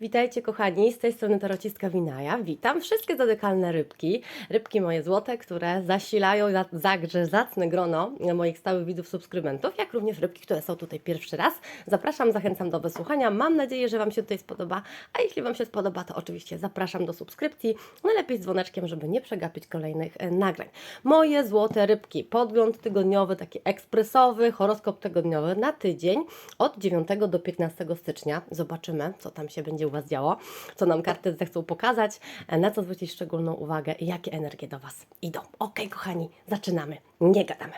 Witajcie kochani, z tej strony Tarocistka Winaja. Witam wszystkie zadykalne rybki, rybki moje złote, które zasilają za- także zacne grono moich stałych widzów, subskrybentów, jak również rybki, które są tutaj pierwszy raz. Zapraszam, zachęcam do wysłuchania. Mam nadzieję, że Wam się tutaj spodoba, a jeśli Wam się spodoba, to oczywiście zapraszam do subskrypcji, najlepiej z dzwoneczkiem, żeby nie przegapić kolejnych e, nagrań. Moje złote rybki, podgląd tygodniowy, taki ekspresowy, horoskop tygodniowy na tydzień od 9 do 15 stycznia. Zobaczymy, co tam się będzie u Was działo, co nam karty zechcą pokazać, na co zwrócić szczególną uwagę i jakie energie do Was idą. Ok, kochani, zaczynamy. Nie gadamy.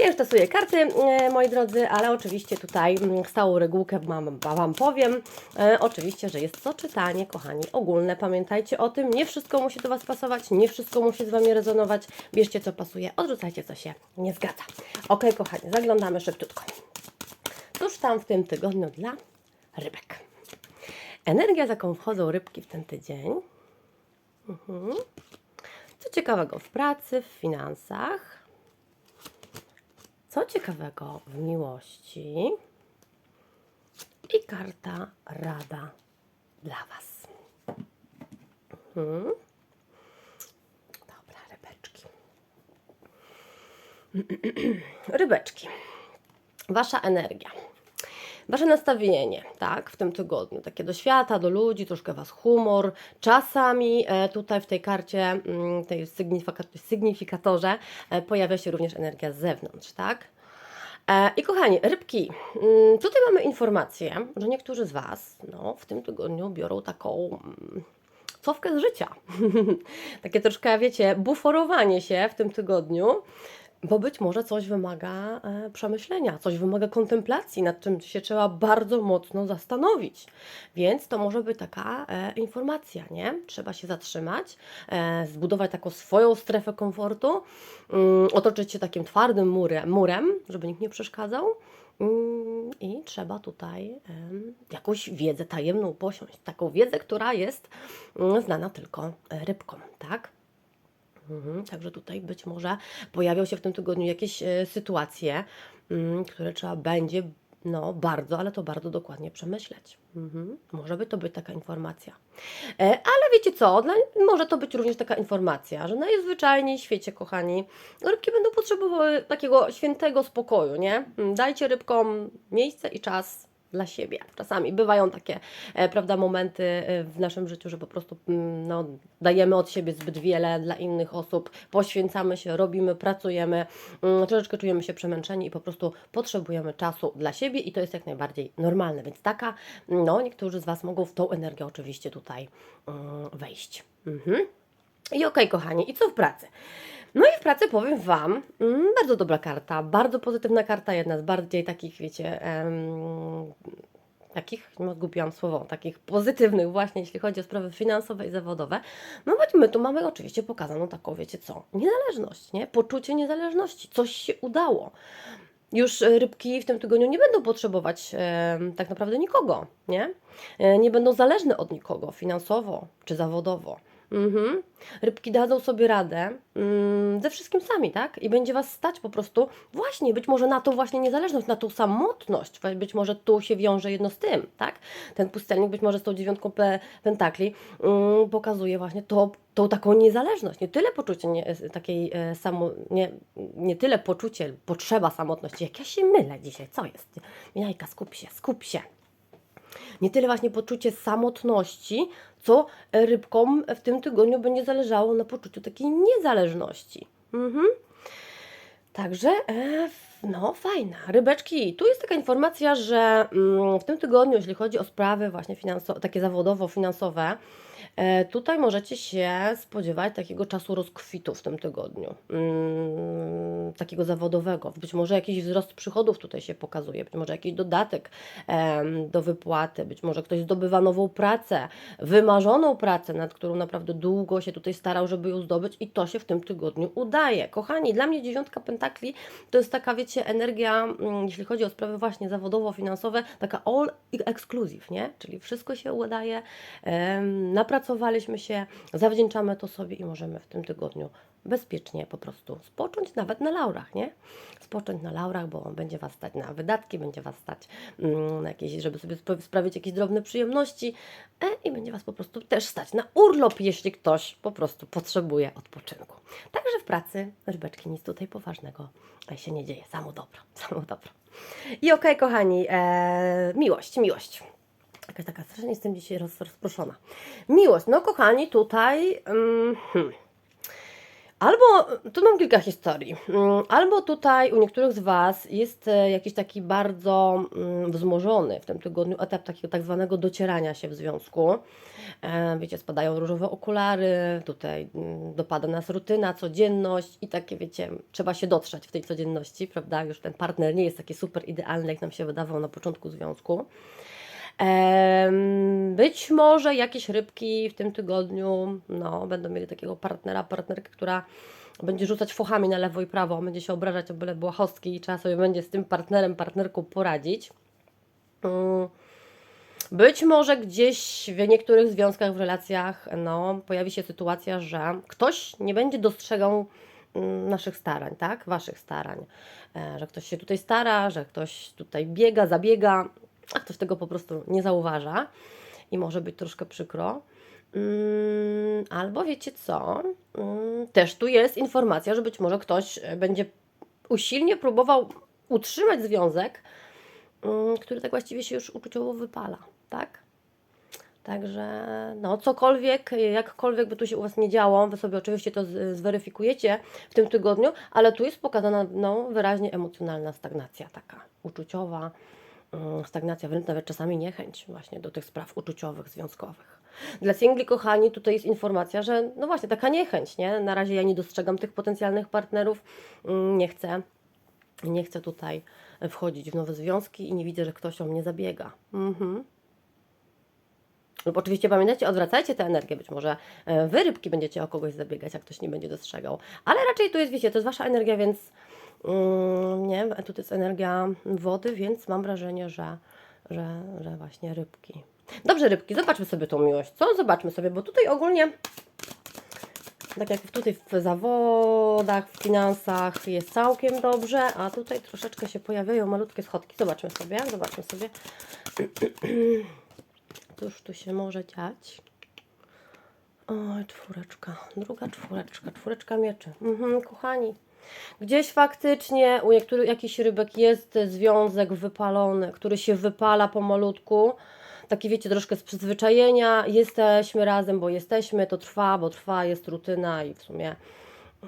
Ja już tasuję karty, e, moi drodzy, ale oczywiście tutaj mm, stałą regułkę mam, Wam powiem. E, oczywiście, że jest to czytanie, kochani, ogólne. Pamiętajcie o tym, nie wszystko musi do Was pasować, nie wszystko musi z Wami rezonować. Bierzcie, co pasuje, odrzucajcie, co się nie zgadza. Ok, kochani, zaglądamy szybciutko. Cóż tam w tym tygodniu dla rybek? Energia, z jaką wchodzą rybki w ten tydzień. Mhm. Co ciekawego w pracy, w finansach. Co ciekawego w miłości. I karta rada dla Was. Mhm. Dobra, rybeczki. Rybeczki. Wasza energia. Wasze nastawienie, tak, w tym tygodniu, takie do świata, do ludzi, troszkę Was humor. Czasami e, tutaj w tej karcie, mm, tej sygnifika- sygnifikatorze, e, pojawia się również energia z zewnątrz, tak? E, I kochani, rybki, mm, tutaj mamy informację, że niektórzy z Was no, w tym tygodniu biorą taką mm, cofkę z życia. Takie troszkę, wiecie, buforowanie się w tym tygodniu, bo być może coś wymaga e, przemyślenia, coś wymaga kontemplacji, nad czym się trzeba bardzo mocno zastanowić. Więc to może być taka e, informacja, nie? Trzeba się zatrzymać, e, zbudować taką swoją strefę komfortu, mm, otoczyć się takim twardym murem, murem żeby nikt nie przeszkadzał. Mm, I trzeba tutaj jakąś wiedzę tajemną posiąść. Taką wiedzę, która jest mm, znana tylko e, rybkom, tak? Mhm, Także tutaj być może pojawią się w tym tygodniu jakieś e, sytuacje, mm, które trzeba będzie no, bardzo, ale to bardzo dokładnie przemyśleć. Mhm. Może by to być taka informacja. E, ale wiecie co, dla, może to być również taka informacja, że najzwyczajniej w świecie, kochani, rybki będą potrzebowały takiego świętego spokoju, nie? Dajcie rybkom miejsce i czas dla siebie. Czasami bywają takie, e, prawda, momenty e, w naszym życiu, że po prostu mm, no, dajemy od siebie zbyt wiele dla innych osób, poświęcamy się, robimy, pracujemy, mm, troszeczkę czujemy się przemęczeni i po prostu potrzebujemy czasu dla siebie i to jest jak najbardziej normalne. Więc taka, no, niektórzy z Was mogą w tą energię oczywiście tutaj mm, wejść. Mhm. I okej, kochani, i co w pracy? No i w pracy powiem Wam, mm, bardzo dobra karta, bardzo pozytywna karta, jedna z bardziej takich, wiecie, em, takich, no zgubiłam słowo, takich pozytywnych właśnie, jeśli chodzi o sprawy finansowe i zawodowe. No bo my tu mamy oczywiście pokazaną taką, wiecie co, niezależność, nie? Poczucie niezależności, coś się udało. Już e, rybki w tym tygodniu nie będą potrzebować e, tak naprawdę nikogo, nie? E, nie będą zależne od nikogo finansowo czy zawodowo. Mhm. Rybki dadzą sobie radę mm, ze wszystkim sami, tak? I będzie Was stać po prostu właśnie, być może na tą właśnie niezależność, na tą samotność, być może tu się wiąże jedno z tym, tak? Ten pustelnik być może z tą dziewiątką pe- pentakli mm, pokazuje właśnie to, tą taką niezależność, nie tyle poczucie nie, takiej e, samo, nie, nie tyle poczucie, potrzeba samotności, jak ja się mylę dzisiaj, co jest? Jajka, skup się, skup się nie tyle właśnie poczucie samotności, co rybkom w tym tygodniu będzie zależało na poczuciu takiej niezależności. Mhm. Także, e, no fajna. Rybeczki, tu jest taka informacja, że mm, w tym tygodniu, jeśli chodzi o sprawy właśnie finansowe, takie zawodowo-finansowe, tutaj możecie się spodziewać takiego czasu rozkwitu w tym tygodniu. Mm, takiego zawodowego. Być może jakiś wzrost przychodów tutaj się pokazuje, być może jakiś dodatek do wypłaty, być może ktoś zdobywa nową pracę, wymarzoną pracę, nad którą naprawdę długo się tutaj starał, żeby ją zdobyć i to się w tym tygodniu udaje. Kochani, dla mnie dziewiątka pentakli to jest taka, wiecie, energia, mm, jeśli chodzi o sprawy właśnie zawodowo-finansowe, taka all exclusive, nie? Czyli wszystko się udaje, naprawdę napracowaliśmy się, zawdzięczamy to sobie i możemy w tym tygodniu bezpiecznie po prostu spocząć nawet na laurach, nie? Spocząć na laurach, bo będzie Was stać na wydatki, będzie Was stać mm, na jakieś, żeby sobie spra- sprawić jakieś drobne przyjemności e, i będzie Was po prostu też stać na urlop, jeśli ktoś po prostu potrzebuje odpoczynku. Także w pracy rybeczki nic tutaj poważnego się nie dzieje. Samo dobro, samo dobro. I okej, kochani, e, miłość, miłość. Jakaś taka strasznie jestem dzisiaj roz, rozproszona. Miłość, no kochani, tutaj... Mm, hmm. Albo, tu mam kilka historii, Mm, albo tutaj u niektórych z Was jest e, jakiś taki bardzo mm, wzmożony w tym tygodniu etap takiego tak zwanego docierania się w związku. E, Wiecie, spadają różowe okulary, tutaj dopada nas rutyna, codzienność i takie, wiecie, trzeba się dotrzeć w tej codzienności, prawda? Już ten partner nie jest taki super idealny, jak nam się wydawał na początku związku. Być może jakieś rybki w tym tygodniu no, będą mieli takiego partnera, partnerkę, która będzie rzucać fochami na lewo i prawo, będzie się obrażać o byle błahostki i trzeba sobie będzie z tym partnerem, partnerką poradzić. Mm, Być może gdzieś w niektórych związkach, w relacjach no, pojawi się sytuacja, że ktoś nie będzie dostrzegał mm, naszych starań, tak? Waszych starań. E, Że ktoś się tutaj stara, że ktoś tutaj biega, zabiega, a ktoś tego po prostu nie zauważa i może być troszkę przykro. Mm, Albo wiecie co? Mm, Też tu jest informacja, że być może ktoś e, będzie usilnie próbował utrzymać związek, mm, który tak właściwie się już uczuciowo wypala, tak? Także no cokolwiek, jakkolwiek by tu się u Was nie działo, Wy sobie oczywiście to zweryfikujecie w tym tygodniu, ale tu jest pokazana no, wyraźnie emocjonalna stagnacja taka uczuciowa, stagnacja, wręcz nawet czasami niechęć właśnie do tych spraw uczuciowych, związkowych. Dla singli, kochani, tutaj jest informacja, że no właśnie taka niechęć, nie? Na razie ja nie dostrzegam tych potencjalnych partnerów, mm, nie chcę, nie chcę tutaj wchodzić w nowe związki i nie widzę, że ktoś o mnie zabiega. Mhm. Lub oczywiście pamiętajcie, odwracajcie tę energię. Być może e, wy rybki będziecie o kogoś zabiegać, jak ktoś nie będzie dostrzegał. Ale raczej tu jest, wiecie, to jest wasza energia, więc nie, a tu jest energia wody, więc mam wrażenie, że, że, że właśnie rybki. Dobrze, rybki, zobaczmy sobie tą miłość. Co? Zobaczmy sobie, bo tutaj ogólnie tak jak tutaj w zawodach, w finansach jest całkiem dobrze, a tutaj troszeczkę się pojawiają malutkie schodki. Zobaczmy sobie, zobaczmy sobie. Cóż tu się może dziać? Oj, czwóreczka, druga czwóreczka, czwóreczka mieczy. Mhm, kochani, gdzieś faktycznie u niektórych jakiś rybek jest związek wypalony, który się wypala pomalutku. Taki wiecie, troszkę z przyzwyczajenia. Jesteśmy razem, bo jesteśmy, to trwa, bo trwa, jest rutyna i w sumie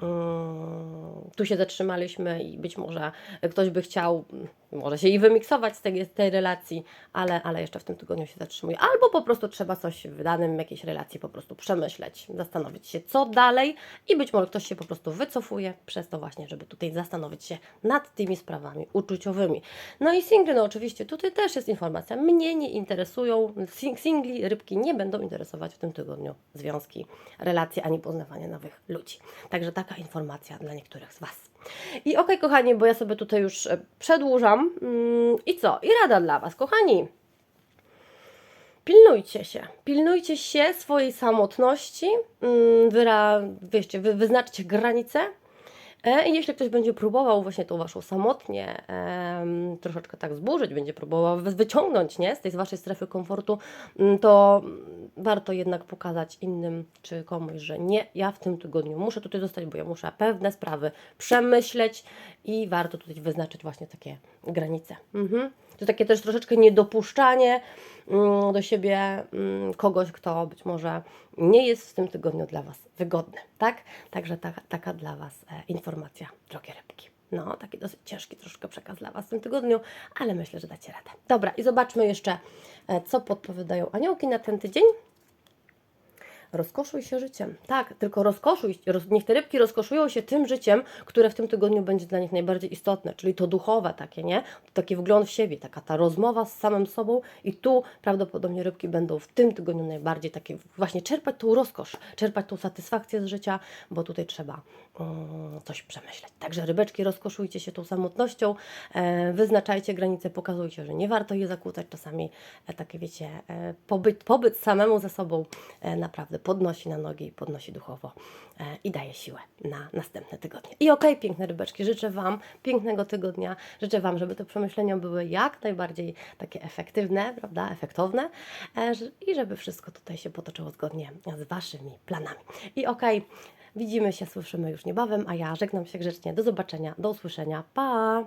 Mm, tu się zatrzymaliśmy i być może ktoś by chciał, może się i wymiksować z tej, tej relacji, ale, ale jeszcze w tym tygodniu się zatrzymuje. Albo po prostu trzeba coś w danym jakiejś relacji po prostu przemyśleć, zastanowić się, co dalej i być może ktoś się po prostu wycofuje przez to właśnie, żeby tutaj zastanowić się nad tymi sprawami uczuciowymi. No i singly, no oczywiście tutaj też jest informacja, mnie nie interesują, sing- singli, rybki nie będą interesować w tym tygodniu związki, relacje, ani poznawanie nowych ludzi. Także taka informacja dla niektórych z Was. I okej, kochani, bo ja sobie tutaj już e, przedłużam. Mm, I co? I rada dla Was, kochani. Pilnujcie się. Pilnujcie się swojej samotności. mm, Wyra, wy, wyznaczcie granice. E, I jeśli ktoś będzie próbował właśnie tą waszą samotnie troszeczkę tak zburzyć, będzie próbował wyciągnąć nie, z tej waszej strefy komfortu, mm, to warto jednak pokazać innym czy komuś, że nie, ja w tym tygodniu muszę tutaj zostać, bo ja muszę pewne sprawy przemyśleć i warto tutaj wyznaczyć właśnie takie granice. Mhm. To takie też troszeczkę niedopuszczanie mm, do siebie mm, kogoś, kto być może nie jest w tym tygodniu dla Was wygodny, tak? Także taka, taka dla Was e, informacja, drogie rybki. No, taki dosyć ciężki troszkę przekaz dla Was w tym tygodniu, ale myślę, że dacie radę. Dobra, i zobaczmy jeszcze, e, co podpowiadają aniołki na ten tydzień. Rozkoszuj się życiem. Tak, tylko rozkoszuj, roz, niech te rybki rozkoszują się tym życiem, które w tym tygodniu będzie dla nich najbardziej istotne, czyli to duchowe takie, nie? Taki wgląd w siebie, taka ta rozmowa z samym sobą i tu prawdopodobnie rybki będą w tym tygodniu najbardziej takie właśnie czerpać tą rozkosz, czerpać tą satysfakcję z życia, bo tutaj trzeba mm, coś przemyśleć. Także rybeczki, rozkoszujcie się tą samotnością, e, wyznaczajcie granice, pokazujcie, że nie warto je zakłócać. Czasami e, takie, wiecie, e, pobyt, pobyt samemu ze sobą e, naprawdę podnosi na nogi, podnosi duchowo e, i daje siłę na następne tygodnie. I okej, piękne rybeczki, życzę Wam pięknego tygodnia, życzę Wam, żeby te przemyślenia były jak najbardziej takie efektywne, prawda, efektowne e, i żeby wszystko tutaj się potoczyło zgodnie z Waszymi planami. I okej, widzimy się, słyszymy już niebawem, a ja żegnam się grzecznie. Do zobaczenia, do usłyszenia. Pa!